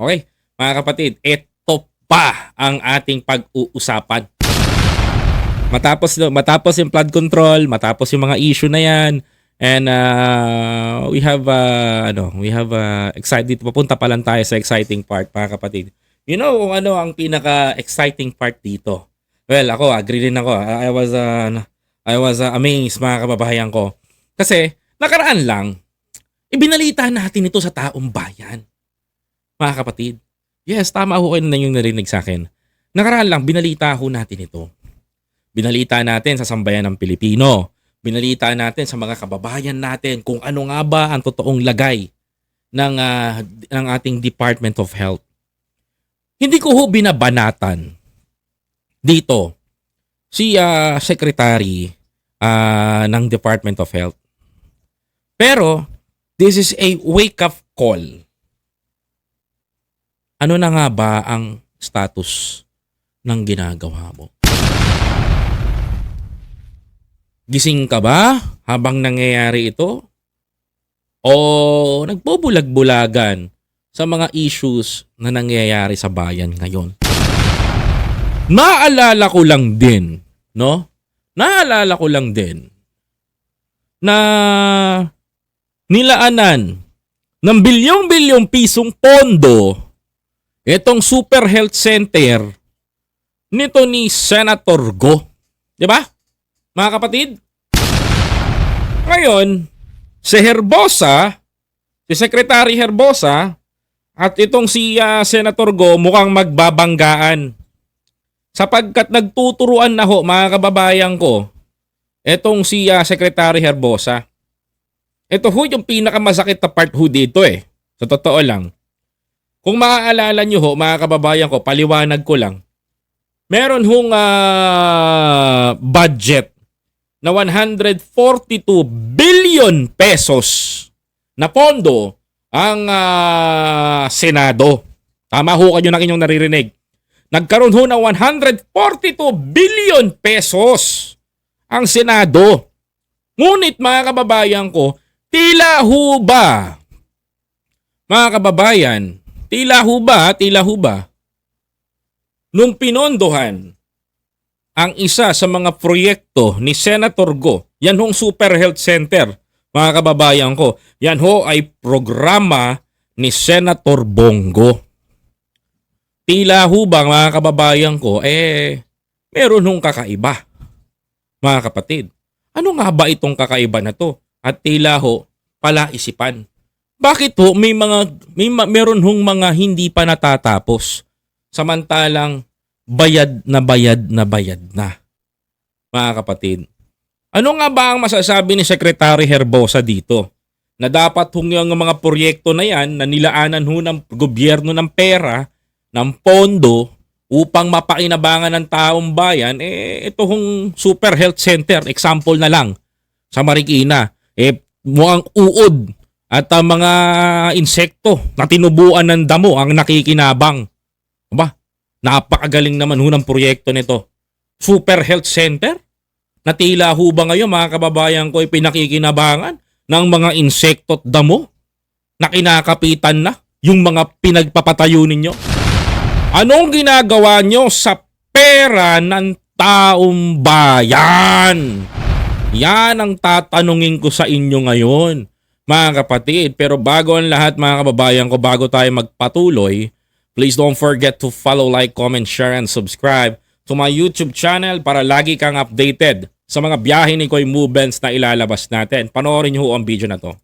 Okay? Mga kapatid, ito pa ang ating pag-uusapan. Matapos matapos yung flood control, matapos yung mga issue na 'yan, and uh, we have uh, ano, we have uh, excited papunta pa lang tayo sa exciting part, mga kapatid. You know kung ano ang pinaka-exciting part dito? Well, ako agree din ako. I I was uh, I was uh, amazed mga kababayan ko. Kasi nakaraan lang ibinalita natin ito sa taong bayan. Mga kapatid. Yes, tama ho kayo na yung narinig sa akin. Nakaraan lang, binalita ho natin ito. Binalita natin sa sambayan ng Pilipino. Binalita natin sa mga kababayan natin kung ano nga ba ang totoong lagay ng, ah, ng ating Department of Health. Hindi ko ho binabanatan dito si ah, Secretary ah, ng Department of Health. Pero, this is a wake-up call. Ano na nga ba ang status ng ginagawa mo? Gising ka ba habang nangyayari ito? O nagbubulag-bulagan sa mga issues na nangyayari sa bayan ngayon? Naalala ko lang din, no? Naalala ko lang din na nilaanan ng bilyong-bilyong pisong pondo itong Super Health Center nito ni Senator Go. 'Di ba? Mga kapatid? Ngayon, si Herbosa, si Secretary Herbosa, at itong si ah, Senator Go mukhang magbabanggaan. Sapagkat nagtuturuan na ho, mga kababayan ko, itong si ah, Secretary Herbosa. Ito ho yung pinakamasakit na part ho dito eh. Sa totoo lang. Kung maaalala nyo ho, mga kababayan ko, paliwanag ko lang. Meron hong ah, budget na 142 billion pesos na pondo ang ah, Senado. Tama ho kayo ng inyong naririnig. Nagkaroon ho ng 142 billion pesos ang Senado. Ngunit mga kababayan ko, tila ho ba, mga kababayan, tila ho tila ho nung pinondohan ang isa sa mga proyekto ni Senator Go, yan hong Super Health Center, mga kababayan ko, yan ho ay programa ni Senator Bongo. Tila ho mga kababayan ko, eh, meron hong kakaiba, mga kapatid. Ano nga ba itong kakaiba na to? At tila ho, palaisipan. Bakit ho may mga may ma- meron hong mga hindi pa natatapos samantalang bayad na bayad na bayad na. Mga kapatid. Ano nga ba ang masasabi ni Secretary Herbosa dito? Na dapat hong yung mga proyekto na yan na nilaanan ho ng gobyerno ng pera, ng pondo, upang mapakinabangan ng taong bayan, eh ito hong Super Health Center, example na lang, sa Marikina. Eh mukhang uod at ang mga insekto na tinubuan ng damo ang nakikinabang. Aba, napakagaling naman ho ng proyekto nito. Super Health Center? Na tila ho ba ngayon mga kababayan ko ay pinakikinabangan ng mga insekto at damo na kinakapitan na yung mga pinagpapatayo ninyo? Anong ginagawa nyo sa pera ng taong bayan? Yan ang tatanungin ko sa inyo ngayon, mga kapatid. Pero bago ang lahat, mga kababayan ko, bago tayo magpatuloy, please don't forget to follow, like, comment, share, and subscribe to my YouTube channel para lagi kang updated sa mga biyahe ni Koy Movements na ilalabas natin. Panoorin niyo ho ang video na to.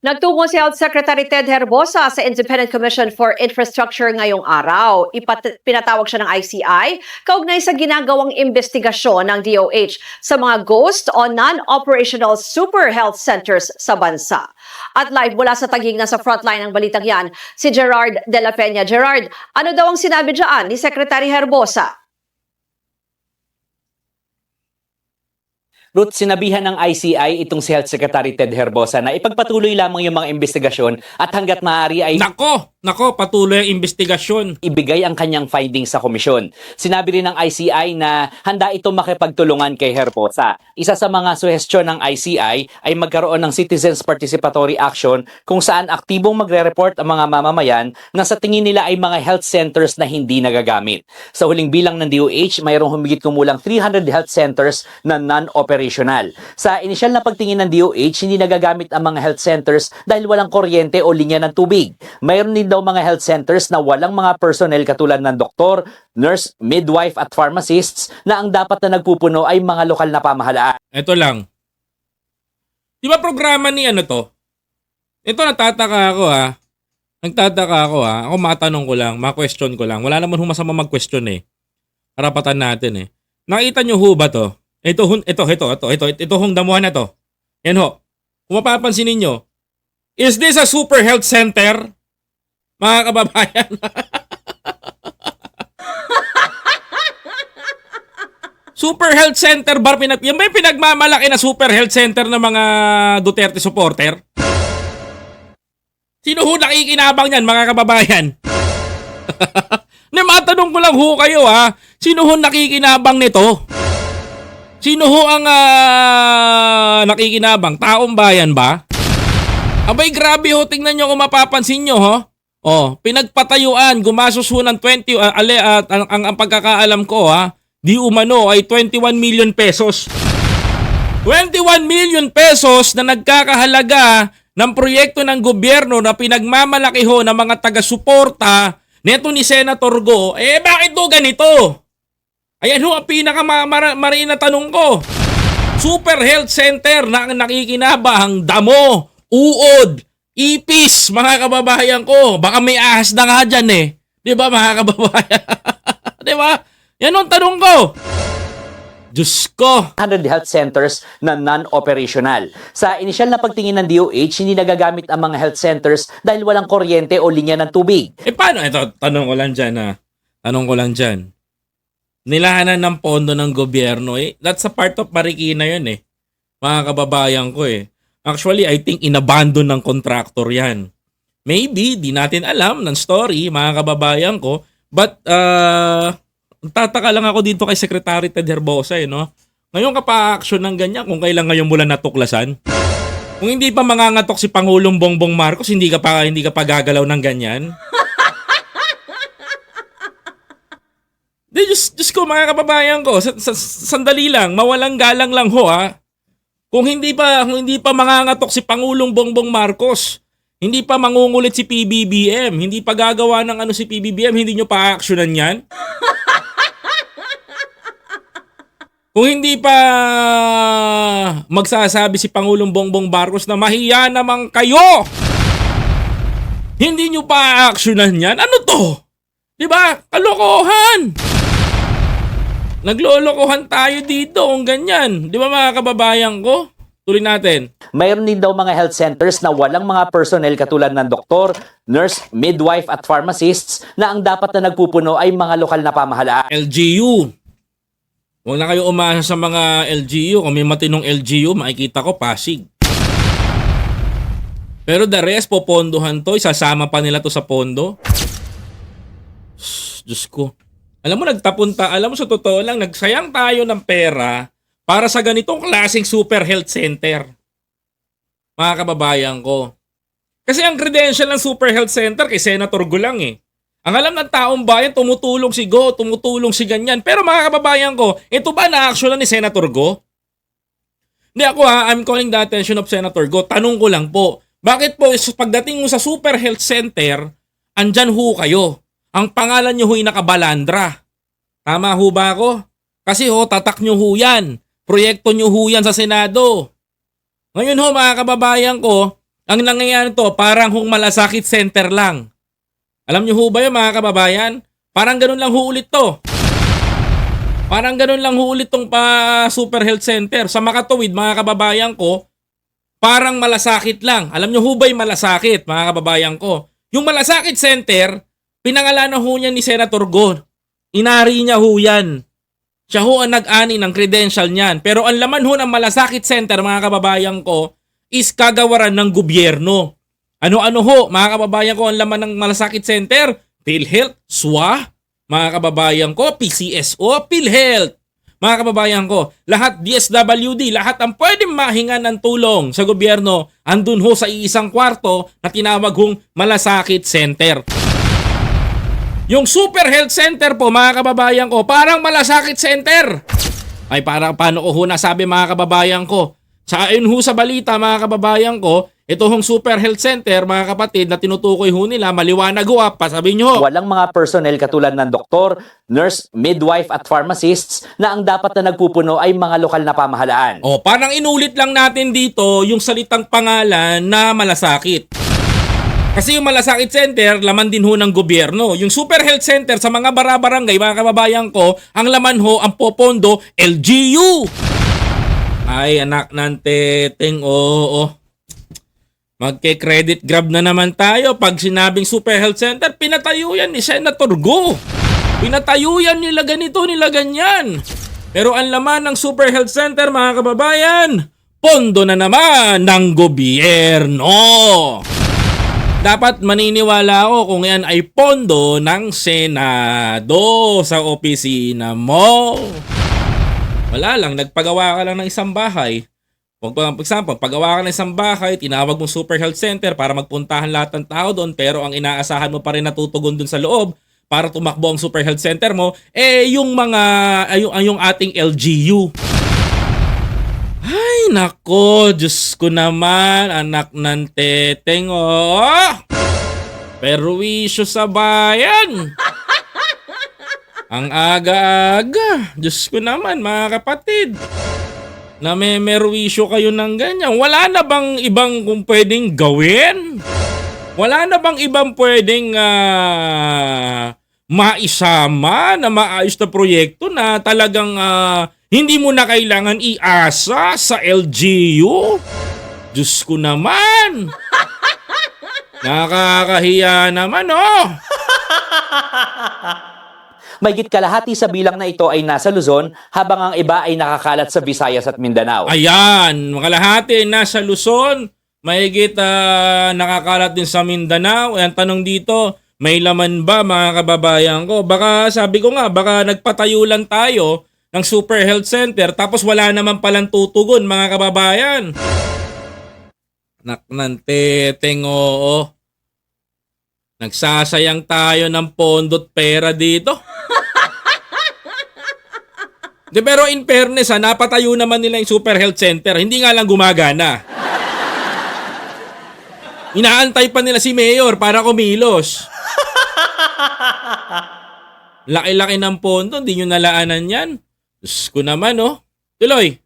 Nagtungo si Health Secretary Ted Herbosa sa Independent Commission for Infrastructure ngayong araw. Ipat- pinatawag siya ng ICI kaugnay sa ginagawang investigasyon ng DOH sa mga ghost o non-operational super health centers sa bansa. At live mula sa tagig na sa frontline ng balitang yan, si Gerard De La Peña. Gerard, ano daw ang sinabi dyan ni Secretary Herbosa? Ruth, sinabihan ng ICI itong si Health Secretary Ted Herbosa na ipagpatuloy lamang yung mga investigasyon at hanggat maaari ay Nako! nako, patuloy ang investigasyon. ibigay ang kanyang findings sa komisyon. Sinabi rin ng ICI na handa ito makipagtulungan kay Herbosa. Isa sa mga suhestyon ng ICI ay magkaroon ng Citizens Participatory Action kung saan aktibong magre-report ang mga mamamayan na sa tingin nila ay mga health centers na hindi nagagamit. Sa huling bilang ng DOH, mayroong humigit kumulang 300 health centers na non-operational. Sa inisyal na pagtingin ng DOH, hindi nagagamit ang mga health centers dahil walang kuryente o linya ng tubig. Mayroon din daw mga health centers na walang mga personnel katulad ng doktor, nurse, midwife at pharmacists na ang dapat na nagpupuno ay mga lokal na pamahalaan. Ito lang. Di ba programa ni ano to? Ito natataka ako ha. Nagtataka ako ha. Ako matanong ko lang, ma-question ko lang. Wala naman humasama mag-question eh. Karapatan natin eh. Nakita nyo ho ba to? Ito, ito, ito, ito, ito, ito, hong damuhan na to. Yan ho. Kung mapapansin ninyo, is this a super health center? Mga kababayan. Super Health Center bar pinag yan ba yung pinagmamalaki na Super Health Center ng mga Duterte supporter? Sino ho nakikinabang niyan mga kababayan? Na matanong ko lang ho kayo ha, sino ho nakikinabang nito? Sino ho ang ah, nakikinabang? Taong bayan ba? Abay grabe ho, tingnan nyo kung mapapansin nyo ho. Oh, pinagpatayuan, gumasos ho ng 20, ah, ale, at ang, ang, ang pagkakaalam ko ha, di umano ay 21 million pesos. 21 million pesos na nagkakahalaga ng proyekto ng gobyerno na pinagmamalaki ho ng mga taga-suporta neto ni Senator Go, eh bakit do ganito? Ayan ho ang pinaka-marin na tanong ko. Super Health Center na ang nakikinabang, damo, uod, ipis, mga kababayan ko. Baka may ahas na nga dyan eh. Di ba mga kababayan? Di ba? Yan ang tanong ko. Diyos ko. 100 health centers na non-operational. Sa inisyal na pagtingin ng DOH, hindi nagagamit ang mga health centers dahil walang kuryente o linya ng tubig. Eh paano? Ito, tanong ko lang dyan ha. Tanong ko lang dyan. Nilahanan ng pondo ng gobyerno eh. That's a part of Marikina yun eh. Mga kababayan ko eh. Actually, I think inabandon ng contractor yan. Maybe, di natin alam ng story, mga kababayan ko. But, uh, tataka lang ako dito kay Secretary Ted Herbosa eh, no? Ngayon ka pa action ng ganyan kung kailan ngayon mula natuklasan. Kung hindi pa mangangatok si Pangulong Bongbong Marcos, hindi ka pa hindi ka pa gagalaw ng ganyan. Di, Diyos, Diyos ko, mga kababayan ko, sa, sa, sandali lang, mawalang galang lang ho, ha? Kung hindi pa, kung hindi pa mangangatok si Pangulong Bongbong Marcos, hindi pa mangungulit si PBBM, hindi pa gagawa ng ano si PBBM, hindi nyo pa actionan yan? Kung hindi pa magsasabi si Pangulong Bongbong Marcos na mahiya naman kayo, hindi nyo pa actionan yan? Ano to? Di ba? Kalokohan! Naglolokohan tayo dito kung ganyan. Di ba mga kababayan ko? Tuloy natin. Mayroon din daw mga health centers na walang mga personnel katulad ng doktor, nurse, midwife at pharmacists na ang dapat na nagpupuno ay mga lokal na pamahalaan. LGU. Huwag na kayo umasa sa mga LGU. Kung may matinong LGU, makikita ko Pasig. Pero the rest, popondohan to. Isasama pa nila to sa pondo. Diyos ko. Alam mo, nagtapunta. Alam mo, sa totoo lang, nagsayang tayo ng pera para sa ganitong klaseng super health center. Mga kababayan ko. Kasi ang credential ng super health center kay Senator Gulang eh. Ang alam ng taong bayan, tumutulong si Go, tumutulong si ganyan. Pero mga kababayan ko, ito ba na-action ni Senator Go? Hindi ako ha, I'm calling the attention of Senator Go. Tanong ko lang po, bakit po pagdating mo sa Super Health Center, andyan ho kayo. Ang pangalan nyo ho'y nakabalandra. Tama ho ba ako? Kasi ho, tatak nyo ho yan. Proyekto nyo ho yan sa Senado. Ngayon ho mga kababayan ko, ang nangyayari to parang hong malasakit center lang. Alam niyo ho ba yun mga kababayan? Parang ganun lang ho ulit to. Parang ganun lang ho ulit tong pa Super Health Center. Sa Makatuwid mga kababayan ko, parang malasakit lang. Alam niyo ho ba yung malasakit mga kababayan ko? Yung malasakit center, pinangalanan ho niya ni Senator Go. Inari niya ho yan. Siya ho ang nag-ani ng credential niyan. Pero ang laman ho ng malasakit center mga kababayan ko is kagawaran ng gobyerno. Ano-ano ho, mga kababayan ko, ang laman ng Malasakit Center? PhilHealth, SWA, mga kababayan ko, PCSO, PhilHealth. Mga kababayan ko, lahat DSWD, lahat ang pwedeng mahinga ng tulong sa gobyerno, andun ho sa iisang kwarto na tinawag hong Malasakit Center. Yung Super Health Center po, mga kababayan ko, parang Malasakit Center. Ay, para paano ko ho nasabi mga kababayan ko? Sa ayon ho sa balita mga kababayan ko, ito hong Super Health Center mga kapatid na tinutukoy ho nila, maliwanag ho ah, pasabi nyo. Walang mga personnel katulad ng doktor, nurse, midwife at pharmacists na ang dapat na nagpupuno ay mga lokal na pamahalaan. O, parang inulit lang natin dito yung salitang pangalan na malasakit. Kasi yung Malasakit Center, laman din ho ng gobyerno. Yung Super Health Center sa mga barabarangay, mga kababayan ko, ang laman ho, ang popondo, LGU. Ay, anak ng teteng, oo. Magke-credit grab na naman tayo. Pag sinabing Super Health Center, pinatayo yan ni Senator Go. Pinatayo yan nila ganito, nila ganyan. Pero ang laman ng Super Health Center, mga kababayan, pondo na naman ng gobyerno. Dapat maniniwala ako kung yan ay pondo ng Senado sa opisina mo. Wala lang, nagpagawa ka lang ng isang bahay. Kung for example, pagawa ka ng isang bahay, tinawag mong Super Health Center para magpuntahan lahat ng tao doon, pero ang inaasahan mo pa rin natutugon doon sa loob para tumakbo ang Super Health Center mo, eh yung mga, ay, yung, ay, yung ating LGU. Nako, Diyos ko naman, anak ng teteng, oh! Perwisyo sa bayan! Ang aga-aga, Diyos ko naman, mga kapatid. Na may merwisyo kayo ng ganyan. Wala na bang ibang kung pwedeng gawin? Wala na bang ibang pwedeng ah, maisama na maayos na proyekto na talagang ah, hindi mo na kailangan iasa sa LGU? Diyos ko naman! Nakakahiya naman, oh! Mayigit kalahati sa bilang na ito ay nasa Luzon habang ang iba ay nakakalat sa Visayas at Mindanao. Ayan, makalahati nasa Luzon, mahigit ah, nakakalat din sa Mindanao. Ang tanong dito, may laman ba mga kababayan ko? Baka sabi ko nga, baka nagpatayo lang tayo ng Super Health Center tapos wala naman palang tutugon mga kababayan. Nak ng teteng oo. Nagsasayang tayo ng pondot pera dito. De, pero in fairness ha, napatayo naman nila yung Super Health Center. Hindi nga lang gumagana. Inaantay pa nila si Mayor para kumilos. Laki-laki ng pondo, hindi nyo nalaanan yan. Diyos ko naman, oh. Tuloy.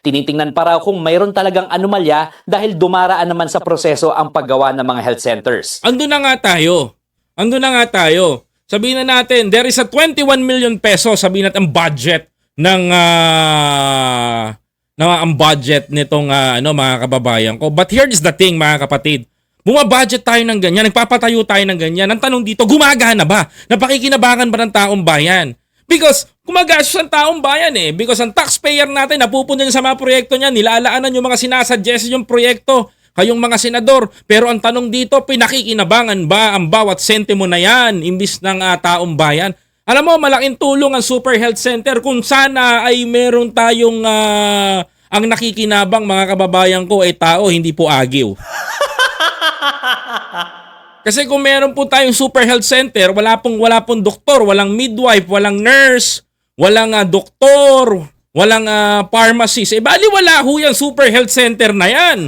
Tinitingnan pa raw kung mayroon talagang anomalya dahil dumaraan naman sa proseso ang paggawa ng mga health centers. Ando na nga tayo. Ando na nga tayo. Sabihin na natin, there is a 21 million peso, sabihin natin ang budget ng ah ng ang budget nitong ah, ano mga kababayan ko. But here is the thing mga kapatid. Bumabudget tayo ng ganyan, nagpapatayo tayo ng ganyan. Ang tanong dito, gumagana ba? Napakikinabangan ba ng taong bayan? Because gumagastos ang taong bayan eh. Because ang taxpayer natin napupunta sa mga proyekto niya, nilalaanan yung mga sinasuggest yung proyekto kayong mga senador. Pero ang tanong dito, pinakikinabangan ba ang bawat sentimo na yan imbis ng ah, taong bayan? Alam mo, malaking tulong ang Super Health Center kung sana ay meron tayong ah, ang nakikinabang mga kababayan ko ay tao, hindi po agiw. Kasi kung meron po tayong Super Health Center, wala pong wala pong doktor, walang midwife, walang nurse, walang ah, doktor, walang ah, pharmacist. Eh bali wala ho yan Super Health Center na yan.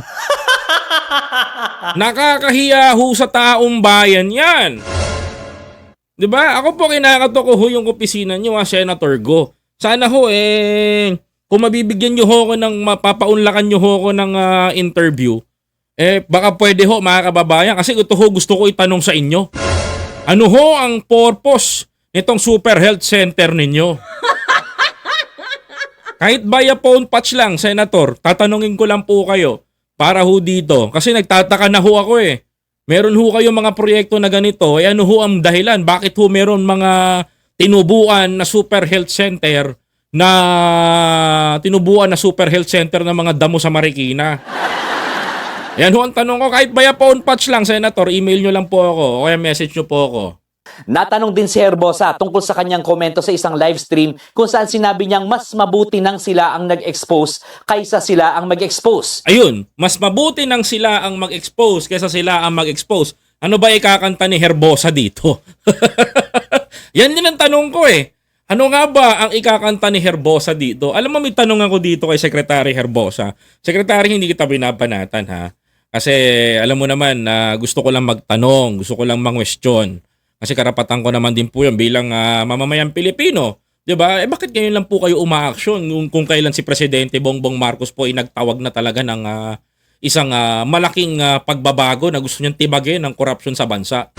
Nakakahiya ho sa taong bayan yan. 'Di ba? Ako po kinakato ko ho yung opisina niyo, ah, Senator Go. Sana ho eh kung mabibigyan niyo ho ako ng mapapaunlakan niyo ho ako ng ah, interview, eh baka pwede ho mga kababayan kasi ito ho gusto ko itanong sa inyo. Ano ho ang purpose nitong Super Health Center ninyo? Kahit via phone patch lang, Senator, tatanungin ko lang po kayo para ho dito. Kasi nagtataka na ho ako eh. Meron ho kayo mga proyekto na ganito, eh ano ho ang dahilan? Bakit ho meron mga tinubuan na super health center na tinubuan na super health center ng mga damo sa Marikina? Yan ho ang tanong ko. Kahit via phone patch lang, Senator, email nyo lang po ako o kaya message nyo po ako. Natanong din si Herbosa tungkol sa kanyang komento sa isang live stream kung saan sinabi niyang mas mabuti nang sila ang nag-expose kaysa sila ang mag-expose. Ayun, mas mabuti nang sila ang mag-expose kaysa sila ang mag-expose. Ano ba ikakanta ni Herbosa dito? Yan din ang tanong ko eh. Ano nga ba ang ikakanta ni Herbosa dito? Alam mo, may tanong ako dito kay Secretary Herbosa. Secretary, hindi kita binabanatan ha. Kasi alam mo naman na gusto ko lang magtanong, gusto ko lang mangwestiyon. Kasi karapatan ko naman din po yun bilang ah, mamamayang Pilipino. 'Di ba? Eh bakit ngayon lang po kayo umaaksyon kung, kung kailan si Presidente Bongbong Marcos po ay nagtawag na talaga ng ah, isang ah, malaking ah, pagbabago na gusto niyang tibagin ng korupsyon sa bansa?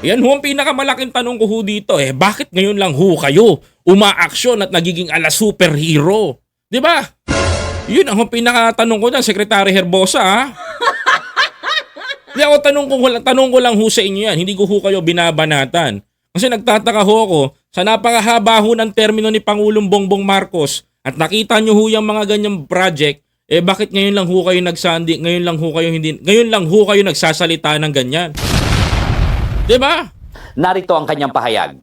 Yan ho ang pinakamalaking tanong ko ho dito eh. Bakit ngayon lang ho kayo umaaksyon at nagiging ala superhero? 'Di ba? Yun ang pinakatanong ko dyan, Secretary Herbosa ha? Hindi ako tanong ko, tanong ko lang ho sa inyo yan. Hindi ko ho kayo binabanatan. Kasi nagtataka ho ako sa napakahaba ho ng termino ni Pangulong Bongbong Marcos at nakita nyo ho yung mga ganyang project, eh bakit ngayon lang ho kayo nagsandi, ngayon lang ho kayo hindi, ngayon lang ho kayo nagsasalita ng ganyan? 'Di ba? Narito ang kanyang pahayag.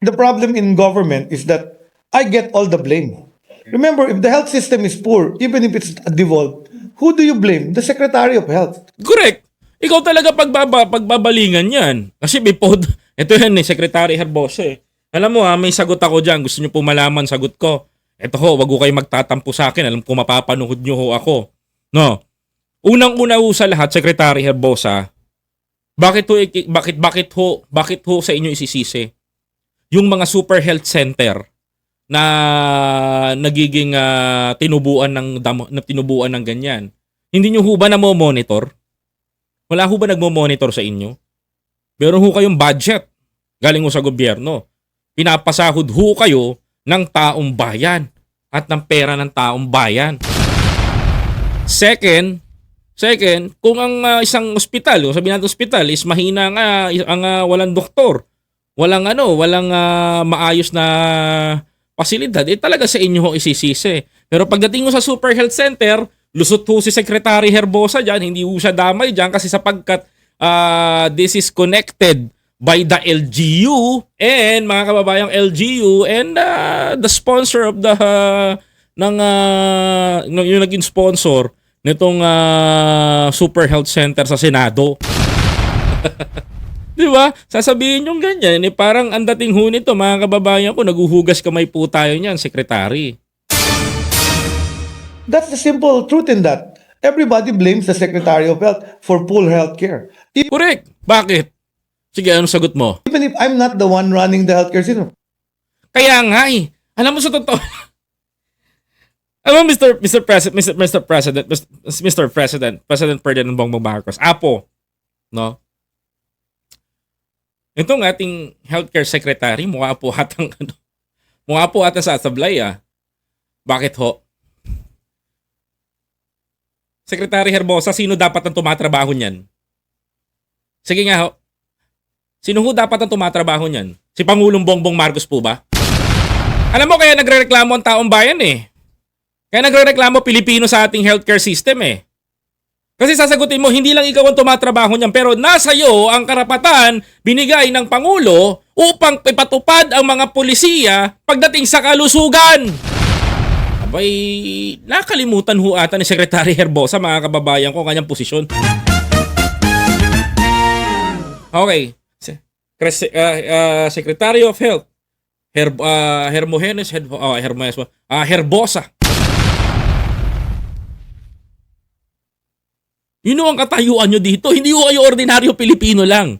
The problem in government is that I get all the blame. Remember, if the health system is poor, even if it's devolved, who do you blame? The Secretary of Health. Correct. Ikaw talaga pagbaba, pagbabalingan yan. Kasi bipod, ito yan eh, Secretary Herbosa eh. Alam mo ha, may sagot ako dyan. Gusto nyo po malaman sagot ko. Ito ho, wag ko kayo magtatampo sa akin. Alam ko mapapanood nyo ho ako. No. Unang-una ho sa lahat, Secretary Herbosa, bakit ho, iki- bakit, bakit ho, bakit ho sa inyo isisisi? Yung mga super health center na nagiging ah, tinubuan ng damo, na tinubuan ng ganyan. Hindi nyo ho ba na monitor? Wala ho ba nagmo-monitor sa inyo? Meron ho kayong budget galing ho sa gobyerno. Pinapasahod ho kayo ng taong bayan at ng pera ng taong bayan. Second, second, kung ang ah, isang ospital, o sabihin natin ospital is mahina nga ang ah, walang doktor, walang ano, walang ah, maayos na pasilidad, eh talaga sa inyo ho isisisi. Pero pagdating mo sa Super Health Center, lusot ho si Secretary Herbosa dyan, hindi ho siya damay dyan kasi sapagkat ah, this is connected by the LGU and mga kababayang LGU and ah, the sponsor of the ng ah, yung naging sponsor nitong ah, Super Health Center sa Senado. Di ba? Sasabihin yung ganyan, eh, parang ang dating ho nito, mga kababayan ko, naguhugas kamay po tayo niyan, sekretary. That's the simple truth in that. Everybody blames the Secretary of Health for poor health care. Correct. Bakit? Sige, anong sagot mo? Even if I'm not the one running the healthcare system. Kaya nga eh. Alam mo sa totoo. Alam mo, Mr. Mr. President, Mr. Mr. President, Mr. President, President Ferdinand Bongbong Marcos, Apo, no? Itong ating healthcare secretary, mukha po atang ano, mukha po ata sa sablay ah. Bakit ho? Secretary Herbosa, sino dapat ang tumatrabaho niyan? Sige nga ho. Sino ho dapat ang tumatrabaho niyan? Si Pangulong Bongbong Marcos po ba? Alam mo kaya nagrereklamo ang taong bayan eh. Kaya nagrereklamo Pilipino sa ating healthcare system eh. Kasi sasagutin mo, hindi lang ikaw ang tumatrabaho niyan, pero nasa iyo ang karapatan binigay ng Pangulo upang ipatupad ang mga polisiya pagdating sa kalusugan. Abay, nakalimutan ho ata ni Secretary Herbosa, mga kababayan ko, kanyang posisyon. Okay. Se- Kres- uh, uh, Secretary of Health, Her uh, Hermogenes, Her Hermes, ah Herbosa. Yun ang katayuan nyo dito. Hindi ho kayo ordinaryo Pilipino lang.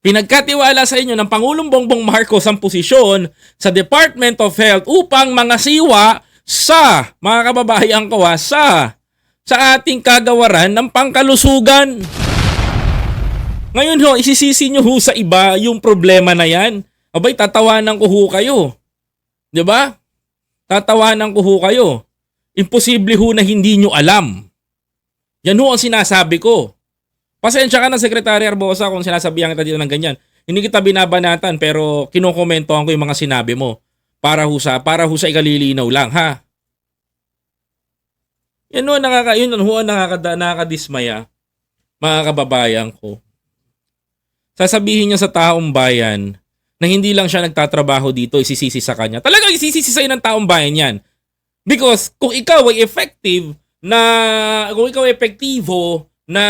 Pinagkatiwala sa inyo ng Pangulong Bongbong Marcos ang posisyon sa Department of Health upang mangasiwa sa, mga kababayan ko ha, sa, sa ating kagawaran ng pangkalusugan. Ngayon ho, isisisi nyo ho sa iba yung problema na yan. Abay, tatawanan ko ho kayo. 'Di ba? Tatawanan ko ho kayo. Imposible ho na hindi nyo alam. Yan ho ang sinasabi ko. Pasensya ka na, Secretary Arbosa, kung sinasabihan kita dito ng ganyan. Hindi kita binabanatan, pero kinokomentohan ko yung mga sinabi mo. Para ho sa, para ho sa ikalilinaw lang, ha? Yan ho, nakaka, yun ho, ang nakakada, nakakadismaya, mga kababayan ko. Sasabihin niya sa taong bayan na hindi lang siya nagtatrabaho dito, isisisi sa kanya. Talagang isisisi sa'yo ng taong bayan yan. Because kung ikaw ay effective na, kung ikaw epektibo na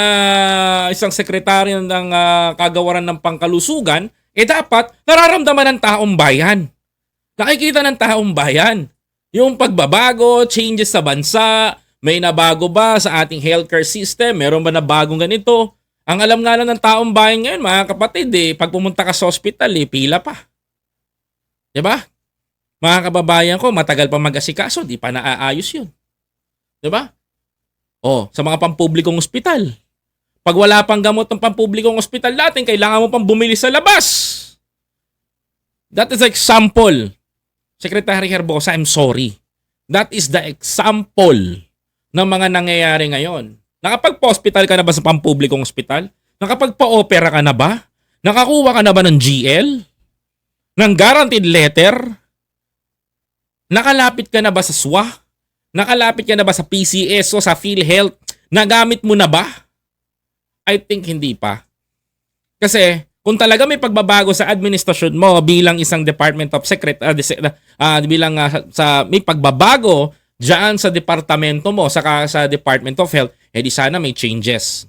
isang sekretary ng ah, kagawaran ng pangkalusugan, eh dapat nararamdaman ng taong bayan. Nakikita ng taong bayan. Yung pagbabago, changes sa bansa, may nabago ba sa ating healthcare system? Meron ba na bagong ganito? Ang alam nga lang ng taong bayan ngayon, mga kapatid, eh, pag pumunta ka sa hospital, eh, pila pa. ba? Mga kababayan ko, matagal pa mag-asikaso, di pa naaayos yun. ba? Oh, sa mga pampublikong ospital. Pag wala pang gamot ng pampublikong ospital natin, kailangan mo pang bumili sa labas. That is example. Secretary Herbosa, I'm sorry. That is the example ng mga nangyayari ngayon. Nakapagpa-hospital ka na ba sa pampublikong ospital? Nakapagpa-opera ka na ba? Nakakuha ka na ba ng GL? Ng guaranteed letter? Nakalapit ka na ba sa SWA? Nakalapit ka na ba sa PCS o sa PhilHealth? Nagamit mo na ba? I think hindi pa. Kasi kung talaga may pagbabago sa administrasyon mo bilang isang Department of Secret dis- ah, bilang ah, sa may pagbabago diyan sa departamento mo sa sa Department of Health, eh di sana may changes.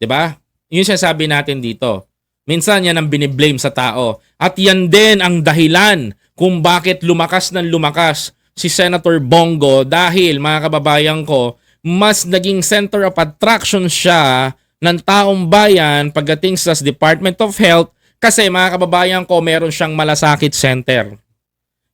'Di ba? Yun siya sabi natin dito. Minsan yan ang biniblame sa tao. At yan din ang dahilan kung bakit lumakas ng lumakas si Senator Bongo dahil mga kababayan ko, mas naging center of attraction siya ng taong bayan pagdating sa Department of Health kasi mga kababayan ko, meron siyang malasakit center.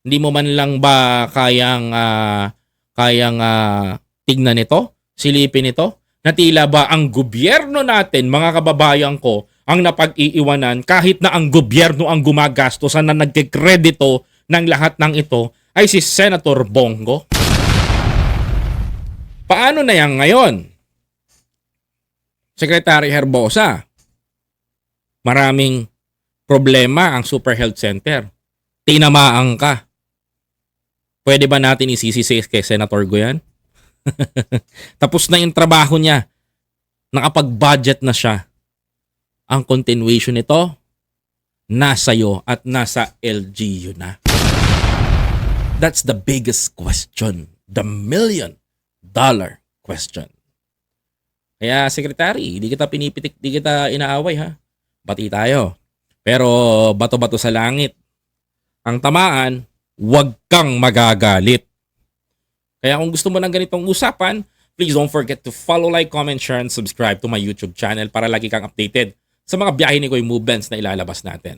Hindi mo man lang ba kayang ah, kayang ah, tignan ito, silipin ito? Na tila ba ang gobyerno natin, mga kababayan ko, ang napag-iiwanan kahit na ang gobyerno ang gumagastosan na nagkikredito ng lahat ng ito ay si Senator Bongo? Paano na yan ngayon? Secretary Herbosa, maraming problema ang Super Health Center. Tinamaan ka. Pwede ba natin isisi kay Senator Go yan? Tapos na yung trabaho niya. Nakapag-budget na siya. Ang continuation nito, nasa iyo at nasa LGU na. That's the biggest question. The million dollar question. Kaya, Secretary, hindi kita pinipitik, hindi kita inaaway ha. Bati tayo. Pero bato-bato sa langit. Ang tamaan, huwag kang magagalit. Kaya kung gusto mo ng ganitong usapan, please don't forget to follow, like, comment, share, and subscribe to my YouTube channel para lagi kang updated sa mga biyahe ni Koy movements na ilalabas natin.